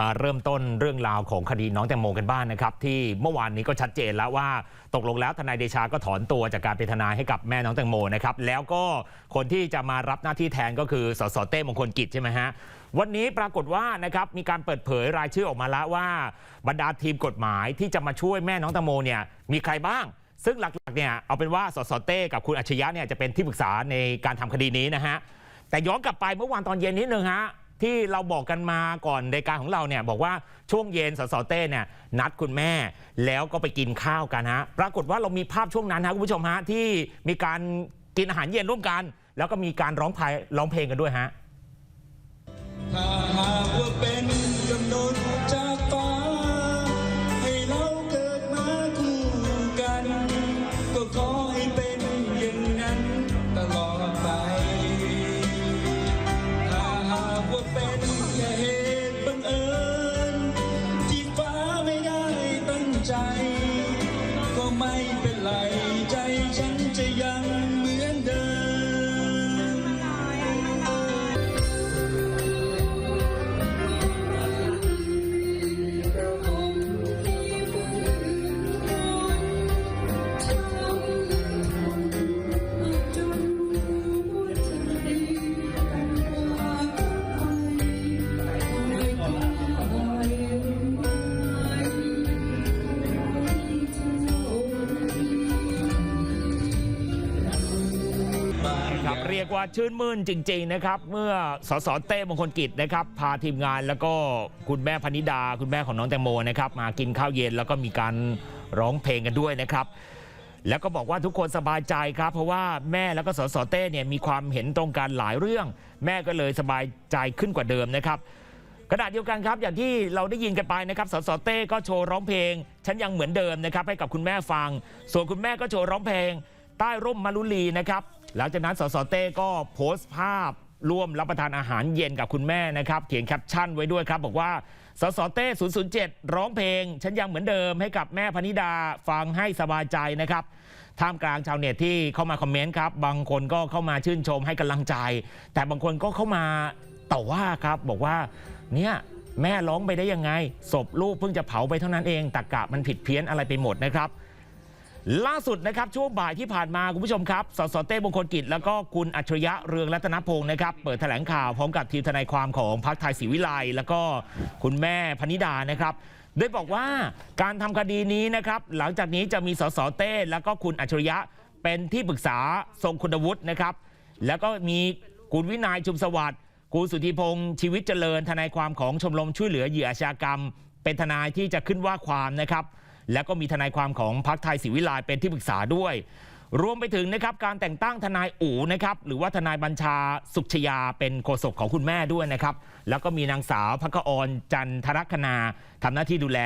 มาเริ่มต้นเรื่องราวของคดีน้องแตงโมกันบ้างนะครับที่เมื่อวานนี้ก็ชัดเจนแล้วว่าตกลงแล้วทนายเดชาก็ถอนตัวจากการเป็นทนายให้กับแม่น้องแตงโมนะครับแล้วก็คนที่จะมารับหน้าที่แทนก็คือสสเต้มงคลกิจใช่ไหมฮะวันนี้ปรากฏว่านะครับมีการเปิดเผยรายชื่อออกมาแล้วว่า บรรดาทีมกฎหมายที่จะมาช่วยแม่น้องแตงโมเนี่ยมีใครบ้างซึ่งหลักๆเนี่ยเอาเป็นว่าสสเต้กับคุณอัจฉริยะเนี่ยจะเป็นที่ปรึกษาในการทำคดีนี้นะฮะแต่ย้อนกลับไปเมื่อวานตอนเย็นนิดนึงฮะ ที่เราบอกกันมาก่อนรายการของเราเนี่ยบอกว่าช่วงเย็นสสเต้เนี่ยนัดคุณแม่ แล้วก็ไปกินข้าวกันฮะปรากฏว่าเรามีภาพช่วงนั้นฮะคุณผู้ชมฮะที่มีการกินอาหารเย็นร่วมกัน แล้วก็มีการร้องเพลงร้องเพลงกันด้วยฮะถ้าหากว่าเป็น กว่าชื่นมื่นจริง ๆ นะครับ เมื่อสสเต้มงคลกิจนะครับ พาทีมงานแล้วก็คุณแม่พนิดา คุณแม่ของน้องแตงโมนะครับ มากินข้าวเย็นแล้วก็มีการร้องเพลงกันด้วยนะครับ แล้วก็บอกว่าทุกคนสบายใจครับ เพราะว่าแม่แล้วก็สสเต้เนี่ยมีความเห็นตรงกันหลายเรื่อง แม่ก็เลยสบายใจขึ้นกว่าเดิมนะครับขณะเดียวกันครับอย่างที่เราได้ยินกันไปนะครับสสเต้ก็โชว์ร้องเพลง ฉันยังเหมือนเดิมนะครับให้กับคุณแม่ฟัง ส่วนคุณแม่ก็โชว์ร้องเพลง ใต้ร่มมารุลีนะครับ หลังจากนั้นสสเต้ก็โพสต์ภาพร่วมรับประทานอาหารเย็นกับคุณแม่นะครับ เขียนแคปชั่นไว้ด้วยครับ บอกว่าสสเต้ 007 ร้องเพลง ฉันยังเหมือนเดิมให้กับแม่พนิดาฟังให้สบายใจนะครับท่ามกลางชาวเน็ตที่เข้ามาคอมเมนต์ครับ บางคนก็เข้ามาชื่นชมให้กำลังใจ แต่บางคนก็เข้ามาต่อว่าครับ บอกว่าเนี่ยแม่ร้องไปได้ยังไงศพลูกเพิ่งจะเผาไปเท่านั้นเองตะกะมันผิดเพี้ยนอะไรไปหมดนะครับ ล่าสุดนะครับช่วงบ่ายที่ผ่านมาคุณผู้ชมครับ สสเต้มงคลกิจ แล้วก็คุณอัจฉริยะเรืองรัตนพงศ์นะครับเปิดแถลงข่าวพร้อมกับทีมทนายความของพรรคไทยศรีวิไลแล้วก็คุณแม่พนิดานะครับโดยบอกว่าการทำคดีนี้นะครับหลังจากนี้จะมีสสเต้แล้วก็คุณอัจฉริยะเป็นที่ปรึกษาทรงคุณวุฒินะครับแล้วก็มีคุณวินัยชุมสวัสดิ์คุณสุธิพงศ์ชีวิตเจริญทนายความของชมรมช่วยเหลือเหยื่ออาชญากรรม เป็นทนายที่จะขึ้นว่าความนะครับ แล้วก็มีทนายความของพรรคไทยศรีวิไลเป็นที่ปรึกษาด้วย รวมไปถึงนะครับการแต่งตั้งทนายอู๋นะครับหรือว่าทนายบัญชาสุขชยาเป็นโฆษกของคุณแม่ด้วยนะครับ แล้วก็มีนางสาวพักออนจันทรคณาทำหน้าที่ดูแล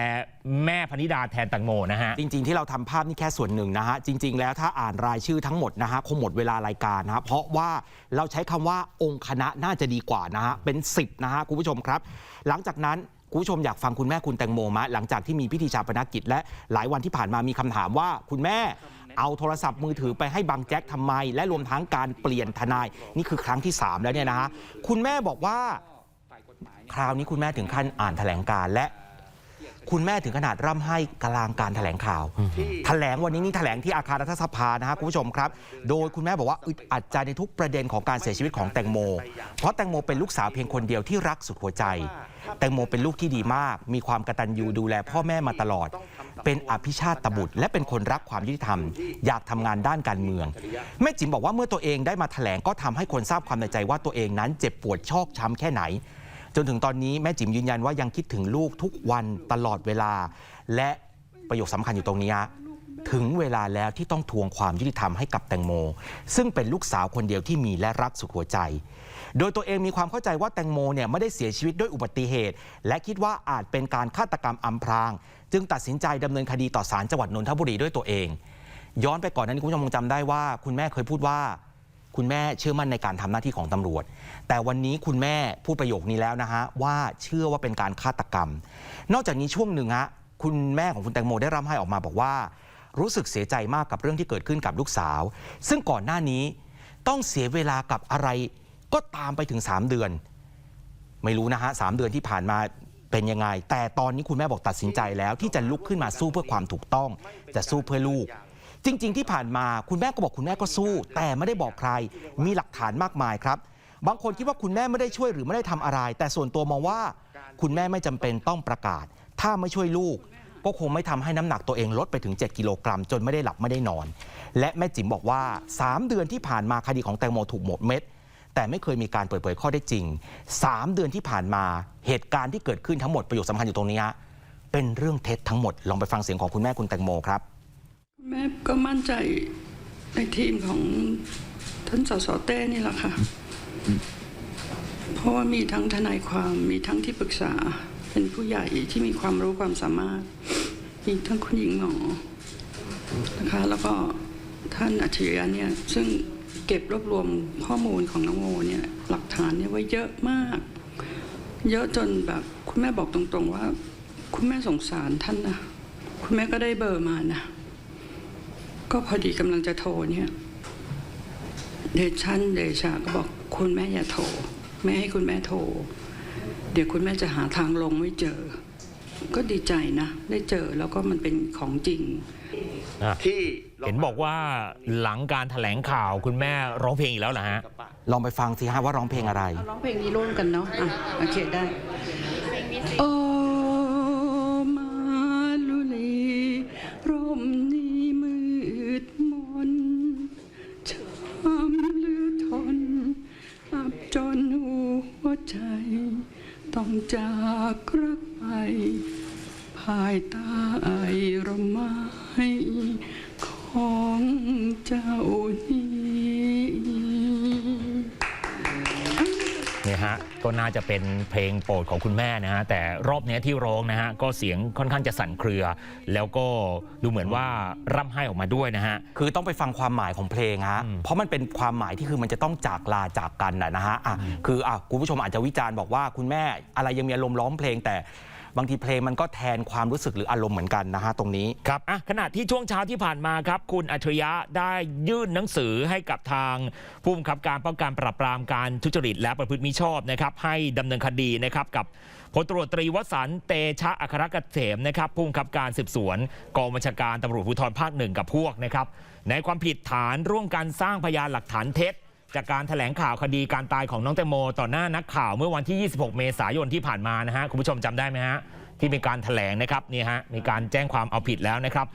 แม่พนิดาแทนตังโมนะฮะ จริง ๆ ที่เราทำภาพนี่แค่ส่วนหนึ่งนะฮะ จริง ๆ แล้วถ้าอ่านรายชื่อทั้งหมดนะฮะคงหมดเวลารายการนะฮะเพราะว่าเราใช้คำว่าองค์คณะน่าจะดีกว่านะฮะเป็น 10นะฮะคุณผู้ชมครับ หลังจากนั้น คุณผู้ชมอยากฟังคุณแม่คุณแตงโมมะหลังจากที่มีพิธีชาปนกิจ และหลายวันที่ผ่านมามีคำถามว่าคุณแม่เอาโทรศัพท์มือถือไปให้บังแจ็คทำไม และรวมทั้งการเปลี่ยนทนาย นี่คือครั้งที่ 3 แล้วเนี่ยนะฮะคุณแม่บอกว่า คราวนี้คุณแม่ถึงขั้นอ่านแถลงการและ คุณแม่ถึงขนาดร่ำให้กลางการแถลงข่าว แถลงวันนี้นี่แถลงที่อาคารรัฐสภานะฮะคุณผู้ชมครับ โดยคุณแม่บอกว่าอึดอัดใจในทุกประเด็นของการเสียชีวิตของแตงโม เพราะแตงโมเป็นลูกสาวเพียงคนเดียวที่รักสุดหัวใจ แตงโมเป็นลูกที่ดีมาก มีความกตัญญูดูแลพ่อแม่มาตลอด เป็นอภิชาติตบุตร และเป็นคนรักความยุติธรรม อยากทำงานด้านการเมือง แม่จิ๋มบอกว่าเมื่อตัวเองได้มาแถลงก็ทำให้คนทราบความในใจว่าตัวเองนั้นเจ็บปวดชอกช้ำแค่ไหน จนถึงตอนนี้แม่จิ๋มยืนยันว่ายังคิดถึงลูกทุกวันตลอดเวลา และประโยคสำคัญอยู่ตรงนี้ฮะถึงเวลาแล้วที่ต้องทวงความยุติธรรมให้กับแตงโม ซึ่งเป็นลูกสาวคนเดียวที่มีและรักสุดหัวใจ โดยตัวเองมีความเข้าใจว่าแตงโมเนี่ยไม่ได้เสียชีวิตด้วยอุบัติเหตุ และคิดว่าอาจเป็นการฆาตกรรมอำพราง จึงตัดสินใจดำเนินคดีต่อศาลจังหวัดนนทบุรีด้วยตัวเอง ย้อนไปก่อนหนานี้คุณผู้ชมคงจำได้ว่า คุณแม่เคยพูดว่า คุณแม่เชื่อมั่นในการทำหน้าที่ของตำรวจ แต่วันนี้คุณแม่พูดประโยคนี้แล้วนะฮะว่าเชื่อว่าเป็นการฆาตกรรม นอกจากนี้ช่วงหนึ่งฮะคุณแม่ของคุณแตงโมได้ร่ำไห้ออกมาบอกว่า รู้สึกเสียใจมากกับเรื่องที่เกิดขึ้นกับลูกสาว ซึ่งก่อนหน้านี้ต้องเสียเวลากับอะไร ก็ตามไปถึง 3 เดือน ไม่รู้นะฮะสามเดือนที่ผ่านมาเป็นยังไง แต่ตอนนี้คุณแม่บอกตัดสินใจแล้วที่จะลุกขึ้นมาสู้เพื่อความถูกต้อง จะสู้เพื่อลูก จริง ๆ ที่ผ่านมาคุณแม่ก็บอกคุณแม่ก็สู้ แต่ไม่ได้บอกใคร มีหลักฐานมากมายครับ บางคนคิดว่าคุณแม่ไม่ได้ช่วยหรือไม่ได้ทำอะไร แต่ส่วนตัวมองว่า คุณแม่ไม่จำเป็นต้องประกาศ ถ้าไม่ช่วยลูก ก็คงไม่ทำให้น้ำหนักตัวเองลดไปถึง 7 กิโลกรัม จนไม่ได้หลับไม่ได้นอน และแม่จิ๋มบอกว่า 3 เดือนที่ผ่านมาคดีของแตงโมถูกหมดเม็ดแต่ไม่เคยมีการเปิดเผยข้อได้จริง 3 เดือนที่ผ่านมาเหตุการณ์ที่เกิดขึ้นทั้งหมดประโยคสำคัญอยู่ตรงนี้เป็นเรื่องเท็จทั้งหมดลองไปฟังเสียงของคุณแม่คุณแตงโมครับ แม่ก็มั่นใจในทีมของท่านสสเต้นี่แหละค่ะ เพราะว่ามีทั้งทนายความมีทั้งที่ปรึกษาเป็นผู้ใหญ่ที่มีความรู้ความสามารถ มีทั้งคุณหญิงหมอนะคะ แล้วก็ท่านอัจฉริยะเนี่ยซึ่งเก็บรวบรวมข้อมูลของน้องโมเนี่ยหลักฐานเนี่ยไว้เยอะมาก เยอะจนแบบคุณแม่บอกตรงๆว่า คุณแม่สงสารท่านนะคุณแม่ก็ได้เบอร์มานะ ก็พอดีกำลังจะโทรเนี่ยเดชันเดชาก็บอกคุณแม่อย่าโทรแม่ให้คุณแม่โทรเดี๋ยวคุณแม่จะหาทางลงไม่เจอ ก็ดีใจนะ ได้เจอแล้วก็มันเป็นของจริงที่เห็นบอกว่าหลังการแถลงข่าวคุณแม่ร้องเพลงอีกแล้วเหรอฮะ ลองไปฟังสิฮะว่าร้องเพลงอะไรเอาร้องเพลงนี้ร่วมกันเนาะอะโอเคได้ จากรักไปภายใต้ร่ม น่าจะเป็นเพลงโปรดของคุณแม่นะฮะแต่รอบเนี้ยที่ร้องนะฮะก็เสียงค่อนข้างจะสั่นเครือ แล้วก็ดูเหมือนว่าร่ำไห้ออกมาด้วยนะฮะ คือต้องไปฟังความหมายของเพลงฮะ อืมเพราะมันเป็นความหมายที่คือมันจะต้องจากลาจากกันนะนะฮะอะคืออะคุณผู้ชมอาจจะวิจารณ์บอกว่าคุณแม่อะไรยังมีอารมณ์ร้องเพลงแต่ บางทีเพลงมันก็แทนความรู้สึกหรืออารมณ์เหมือนกันนะฮะตรงนี้ ครับอะขณะที่ช่วงเช้าที่ผ่านมาครับ คุณอัจฉริยะได้ยื่นหนังสือให้กับทางผู้บังคับการป้องกันปราบปรามการทุจริตและประพฤติมิชอบนะครับให้ดำเนินคดีนะครับกับพลตำรวจตรีวสันต์เตชะอัครเกษมนะครับผู้บังคับการสืบสวนกองบัญชาการตำรวจภูธรภาคหนึ่งกับพวกนะครับในความผิดฐานร่วมกันสร้างพยานหลักฐานเท็จ จากการแถลงข่าวคดีการตายของน้องแตงโม ต่อหน้านักข่าวเมื่อวันที่ 26 เมษายนที่ผ่านมานะฮะคุณผู้ชมจำได้ไหมฮะที่มีการแถลงนะครับนี่ฮะมีการแจ้งความเอาผิดแล้วนะครับ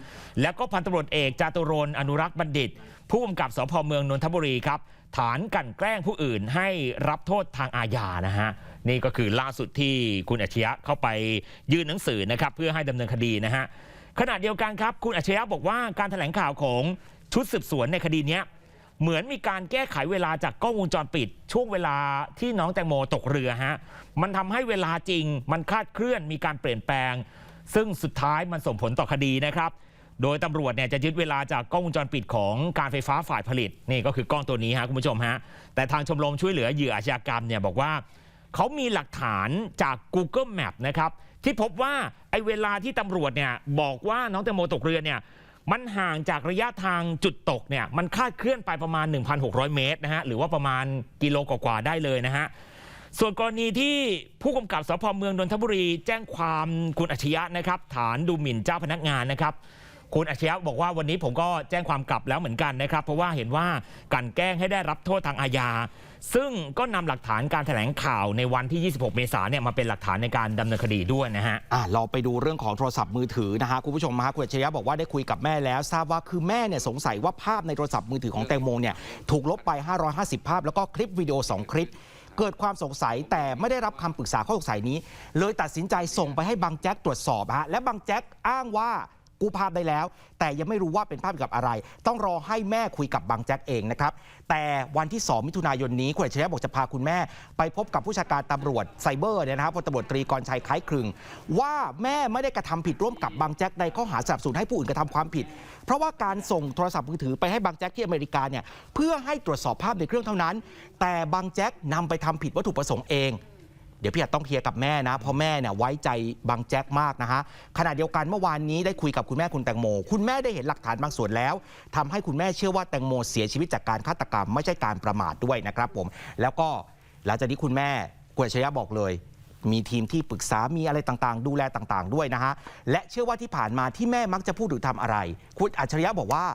แล้วก็พันตำรวจเอกจาตุรนอนุรักษ์บัณฑิต ผู้กำกับสพเมืองนนทบุรีครับฐานกันแกล้งผู้อื่นให้รับโทษทางอาญานะฮะนี่ก็คือล่าสุดที่คุณอัจฉริยะเข้าไปยื่นหนังสือนะครับเพื่อให้ดำเนินคดีนะฮะขณะเดียวกันครับคุณอัจฉริยะบอกว่าการแถลงข่าวของชุดสืบสวนในคดีนี้ เหมือนมีการแก้ไขเวลาจากกล้องวงจรปิด ช่วงเวลาที่น้องแตงโมตกเรือฮะมันทำให้เวลาจริง มันคลาดเคลื่อนมีการเปลี่ยนแปลง ซึ่งสุดท้ายมันส่งผลต่อคดีนะครับ โดยตำรวจเนี่ยจะยึดเวลาจากกล้องวงจรปิดของการไฟฟ้าฝ่ายผลิตนี่ก็คือกล้องตัวนี้ฮะคุณผู้ชมฮะแต่ทางชมรมช่วยเหลือเหยื่ออาชญากรรมเนี่ยบอกว่าเขามีหลักฐานจาก Google Map นะครับที่พบว่าไอ้เวลาที่ตำรวจเนี่ยบอกว่าน้องแตงโมตกเรือเนี่ย มันห่างจากระยะทางจุดตกเนี่ยมันคาดเคลื่อนไปประมาณ 1,600 เมตรนะฮะหรือว่าประมาณกิโลกว่าๆได้เลยนะฮะส่วนกรณีที่ผู้กำกับสพเมืองนนทบุรี แจ้งความคุณอัชยะนะครับ ฐานดูหมิ่นเจ้าพนักงานนะครับ คุณอัจฉริยะบอกว่าวันนี้ผมก็แจ้งความกลับแล้วเหมือนกันนะครับ เพราะว่าเห็นว่ากลันแกล้งให้ได้รับโทษทางอาญา ซึ่งก็นำหลักฐานการแถลงข่าวในวันที่ 26 เมษายนเนี่ยมาเป็นหลักฐานในการดำเนินคดีด้วยนะฮะอะเราไปดูเรื่องของโทรศัพท์มือถือนะฮะคุณผู้ชมฮะคุณอัจฉริยะบอกว่าได้คุยกับแม่แล้ว ทราบว่าคือแม่เนี่ยสงสัยว่าภาพในโทรศัพท์มือถือของแตงโมเนี่ยถูกลบไป 550 ภาพ แล้วก็คลิปวิดีโอ 2 คลิปเกิดความสงสัยแต่ไม่ได้รับคำปรึกษาข้อสงสัยนี้ เลยตัดสินใจส่งไปให้บางแจ็คตรวจสอบฮะและบางแจ็คอ้างว่า กู้ภาพได้แล้ว แต่ยังไม่รู้ว่าเป็นภาพเกี่ยวกับอะไร ต้องรอให้แม่คุยกับบางแจ็คเองนะครับ แต่วันที่ 2 มิถุนายนนี้คุณอัจฉริยะบอกจะพาคุณแม่ ไปพบกับผู้ชาการตำรวจไซเบอร์เนี่ยนะครับพลตำรวจตรีกรชัยคล้ายคลึง ว่าแม่ไม่ได้กระทำผิดร่วมกับบางแจ็คในข้อหาสนับสนุนให้ผู้อื่นกระทำความผิด เพราะว่าการส่งโทรศัพท์มือถือไปให้บางแจ็คที่อเมริกาเนี่ยเพื่อให้ตรวจสอบภาพในเครื่องเท่านั้น แต่บางแจ็คนำไปทำผิดวัตถุประสงค์เอง เดี๋ยวพี่อาจต้องเคลียร์กับแม่นะเพราะแม่เนี่ยไว้ใจบางแจ็คมากนะฮะขณะเดียวกันเมื่อวานนี้ได้คุยกับคุณแม่คุณแตงโม คุณแม่ได้เห็นหลักฐานบางส่วนแล้วทำให้คุณแม่เชื่อว่าแตงโมเสียชีวิตจากการฆาตกรรมไม่ใช่การประมาทด้วยนะครับผม แล้วก็หลังจากนี้คุณแม่กุณอัจฉริยะบอกเลยมีทีมที่ปรึกษา มีอะไรต่างๆ ดูแลต่างๆ ด้วยนะฮะ และเชื่อว่าที่ผ่านมาที่แม่มักจะพูดหรือทำอะไร คุณอัจฉริยะบอกว่า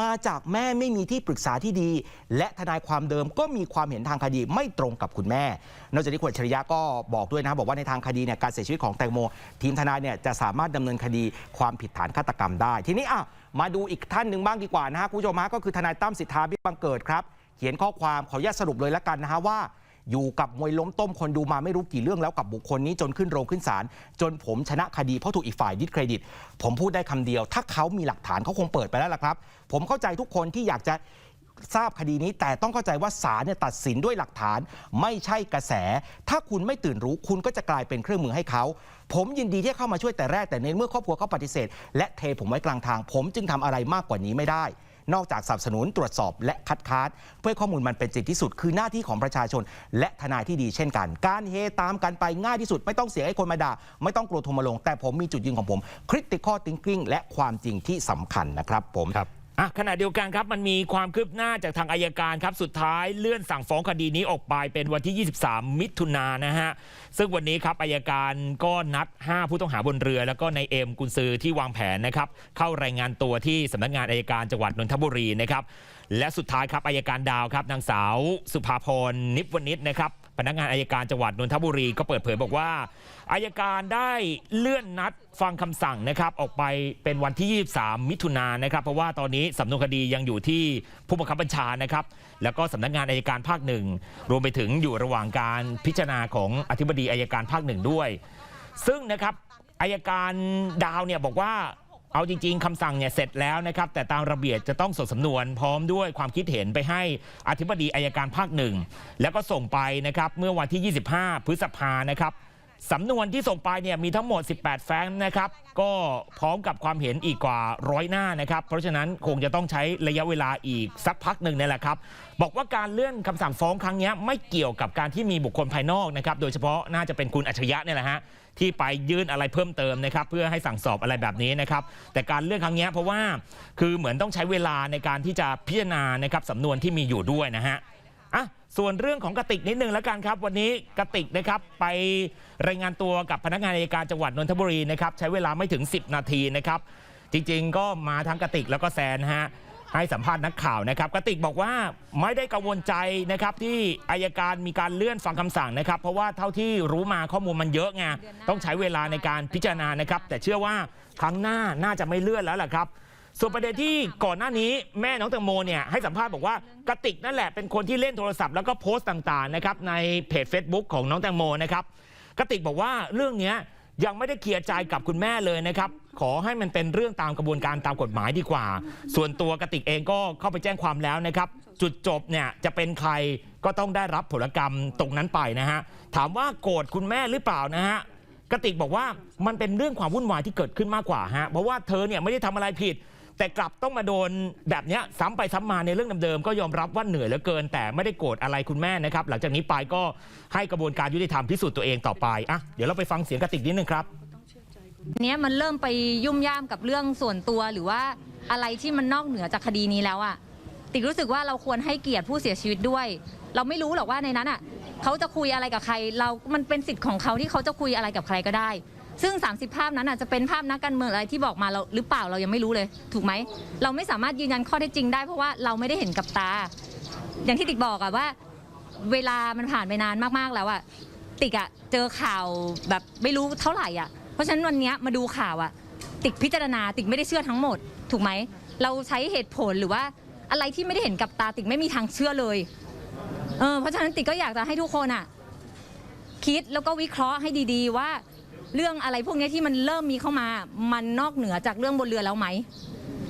มาจากแม่ไม่มีที่ปรึกษาที่ดี และทนายความเดิมก็มีความเห็นทางคดีไม่ตรงกับคุณแม่ นอกจากนี้คุณอัจฉริยะก็บอกด้วยนะบอกว่าในทางคดีเนี่ยการเสียชีวิตของแตงโม ทีมทนายเนี่ยจะสามารถดำเนินคดีความผิดฐานฆาตกรรมได้ ทีนี้อะมาดูอีกท่านหนึ่งบ้างดีกว่านะฮะคุณผู้ชมฮะก็คือทนายตั้มสิทธาบิบังเกิดครับเขียนข้อความขออนุญาตสรุปเลยละกันนะฮะว่า อยู่กับมวยล้มต้มคนดูมาไม่รู้กี่เรื่องแล้วกับบุคคลนี้จนขึ้นโรงขึ้นศาลจนผมชนะคดีเพราะถูกอีกฝ่ายดิสเครดิต ผมพูดได้คำเดียว ถ้าเขามีหลักฐานเขาคงเปิดไปแล้วล่ะครับ ผมเข้าใจทุกคนที่อยากจะทราบคดีนี้แต่ต้องเข้าใจว่าศาลเนี่ยตัดสินด้วยหลักฐานไม่ใช่กระแส ถ้าคุณไม่ตื่นรู้คุณก็จะกลายเป็นเครื่องมือให้เขา ผมยินดีที่เข้ามาช่วยแต่แรกแต่ในเมื่อครอบครัวเขาปฏิเสธ และเทผมไว้กลางทาง ผมจึงทำอะไรมากกว่านี้ไม่ได้ นอกจากสนับสนุนตรวจสอบและคัดค้านเพื่อข้อมูลมันเป็นจริงที่สุด คือหน้าที่ของประชาชน และทนายที่ดีเช่นกัน การเฮตามกันไปง่ายที่สุด ไม่ต้องเสียให้คนมาด่าไม่ต้องกลัวโทรมาลง แต่ผมมีจุดยืนของผม critical thinking และความจริงที่สำคัญนะครับผมครับ อะขณะเดียวกันครับมันมีความคืบหน้าจากทางอายการครับ สุดท้ายเลื่อนสั่งฟ้องคดีนี้ออกไปเป็นวันที่ 23 มิถุนายนนะฮะ ซึ่งวันนี้ครับอายการก็นัด 5 ผู้ต้องหาบนเรือ แล้วก็ในเอ็มกุนซือที่วางแผนนะครับ เข้ารายงานตัวที่สำนักงานอายการจังหวัดนนทบุรีนะครับ และสุดท้ายครับอายการดาวครับนางสาวสุภาพรนิพวนิชนะครับ พนักงานอายการจังหวัดนนทบุรีก็เปิดเผยบอกว่าอายการได้เลื่อนนัดฟังคำสั่งนะครับออกไปเป็นวันที่ 23 มิถุนายนนะครับ เพราะว่าตอนนี้สำนวนคดียังอยู่ที่ผู้บังคับบัญชานะครับแล้วก็สำนักงานอายการภาคหนึ่งรวมไปถึงอยู่ระหว่างการพิจารณาของอธิบดีอายการภาคหนึ่งด้วย ซึ่งนะครับอายการดาวเนี่ยบอกว่า เอาจริง ๆคำสั่งเนี่ยเสร็จแล้วนะครับ แต่ตามระเบียบจะต้องส่งสำนวนพร้อมด้วยความคิดเห็นไปให้อธิบดีอายการภาคหนึ่งแล้วก็ส่งไปนะครับเมื่อวันที่ 25 พฤษภานะครับ สำนวนที่ส่งไปเนี่ยมีทั้งหมด 18 แฟ้มนะครับ ก็พร้อมกับความเห็นอีกกว่าร้อยหน้านะครับ เพราะฉะนั้นคงจะต้องใช้ระยะเวลาอีกสักพักหนึ่งนี่แหละครับ บอกว่าการเลื่อนคำสั่งฟ้องครั้งนี้ไม่เกี่ยวกับการที่มีบุคคลภายนอกนะครับ โดยเฉพาะน่าจะเป็นคุณอัจฉริยะเนี่ยแหละฮะที่ไปยื่นอะไรเพิ่มเติมนะครับ เพื่อให้สั่งสอบอะไรแบบนี้นะครับ แต่การเลื่อนครั้งนี้เพราะว่าคือเหมือนต้องใช้เวลาในการที่จะพิจารณานะครับสำนวนที่มีอยู่ด้วยนะฮะ อะส่วนเรื่องของกติกนิดนึงแล้วกันครับ วันนี้กติกนะครับไปรายงานตัวกับพนักงานอัยการจังหวัดนนทบุรีนะครับใช้เวลาไม่ถึง 10 นาทีนะครับ จริงๆ ก็มาทั้งกติกแล้วก็แซนนะฮะให้สัมภาษณ์นักข่าวนะครับกติกบอกว่าไม่ได้กังวลใจนะครับที่อายการมีการเลื่อนฟังคำสั่งนะครับ เพราะว่าเท่าที่รู้มาข้อมูลมันเยอะไงต้องใช้เวลาในการพิจารณานะครับ แต่เชื่อว่าครั้งหน้าน่าจะไม่เลื่อนแล้วล่ะครับ ส่วนประเด็นที่ก่อนหน้านี้แม่น้องแตงโมเนี่ยให้สัมภาษณ์บอกว่ากติกนั่นแหละเป็นคนที่เล่นโทรศัพท์แล้วก็โพสต์ต่างๆนะครับในเพจ Facebook ของน้องแตงโมนะครับกติกบอกว่าเรื่องนี้ยังไม่ได้เคลียร์ใจกับคุณแม่เลยนะครับ ขอให้มันเป็นเรื่องตามกระบวนการตามกฎหมายดีกว่า ส่วนตัวกติกเองก็เข้าไปแจ้งความแล้วนะครับ จุดจบเนี่ยจะเป็นใครก็ต้องได้รับผลกรรมตรงนั้นไปนะฮะถามว่าโกรธคุณแม่หรือเปล่านะฮะกติกบอกว่ามันเป็นเรื่องความวุ่นวายที่เกิดขึ้นมากกว่าฮะเพราะว่าเธอเนี่ยไม่ได้ทำอะไรผิด แต่กลับต้องมาโดนแบบนี้ซ้ำไปซ้ำมาในเรื่องเดิมๆก็ยอมรับว่าเหนื่อยเหลือเกิน แต่ไม่ได้โกรธอะไรคุณแม่นะครับ หลังจากนี้ไปก็ให้กระบวนการยุติธรรมพิสูจน์ตัวเองต่อไปอะเดี๋ยวเราไปฟังเสียงกติกนิดนึงครับเนี้ยมันเริ่มไปยุ่มย่ามกับเรื่องส่วนตัวหรือว่าอะไรที่มันนอกเหนือจากคดีนี้แล้วอะติ๊กรู้สึกว่าเราควรให้เกียรติผู้เสียชีวิตด้วย เราไม่รู้หรอกว่าในนั้นอะเขาจะคุยอะไรกับใคร เรา มันเป็นสิทธิ์ของเขาที่เขาจะคุยอะไรกับใครก็ได้ ซึ่ง 30 ภาพนั้นอาจจะเป็นภาพนักการเมืองอะไรที่บอกมาเราหรือเปล่าเรายังไม่รู้เลย ถูกไหม เราไม่สามารถยืนยันข้อเท็จจริงได้เพราะว่าเราไม่ได้เห็นกับตา อย่างที่ติ๊กบอกอะว่า เวลามันผ่านไปนานมากๆแล้วอะติ๊กอะเจอข่าวแบบไม่รู้เท่าไหร่อะเพราะฉะนั้นวันนี้มาดูข่าวอะติ๊กพิจารณาติ๊กไม่ได้เชื่อทั้งหมด ถูกไหม เราใช้เหตุผลหรือว่าอะไรที่ไม่ได้เห็นกับตาติ๊กไม่มีทางเชื่อเลยเออเพราะฉะนั้นติ๊กก็อยากจะให้ทุกคนอะคิดแล้วก็วิเคราะห์ให้ดี ๆ ว่า เรื่องอะไรพวกเนี้ยที่มันเริ่มมีเข้ามา มันนอกเหนือจากเรื่องบนเรือแล้วไหม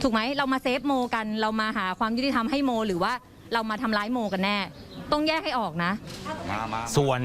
ถูกไหมเรามาเซฟโมกัน เรามาหาความยุติธรรมให้โม หรือว่าเรามาทำร้ายโมกันแน่ ต้องแยกให้ออกนะ ส่วน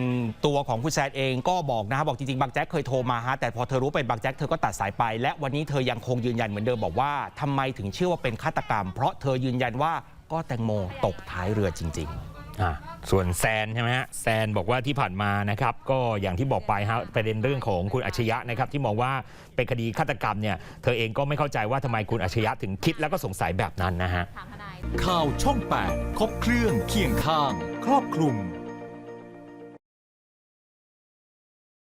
ตัวของคุณแซนเองก็บอกนะฮะบอกจริงๆบางแจ็คเคยโทรมาฮะแต่พอเธอรู้เป็นบางแจ็คเธอก็ตัดสายไป และวันนี้เธอยังคงยืนยันเหมือนเดิมบอกว่าทำไมถึงเชื่อว่าเป็นฆาตกรรม เพราะเธอยืนยันว่าก็แตงโมตกท้ายเรือจริง ๆ อ่าส่วนแซนใช่ไหมฮะแซนบอกว่าที่ผ่านมานะครับ ก็อย่างที่บอกไปฮะประเด็นเรื่องของคุณอัจฉริยะนะครับ ที่มองว่าเป็นคดีฆาตกรรมเนี่ยเธอเองก็ไม่เข้าใจว่าทำไมคุณอัจฉริยะถึงคิดแล้วก็สงสัยแบบนั้นนะฮะข่าวช่อง 8 ครบเครื่องเคียงข้าง ครอบคลุม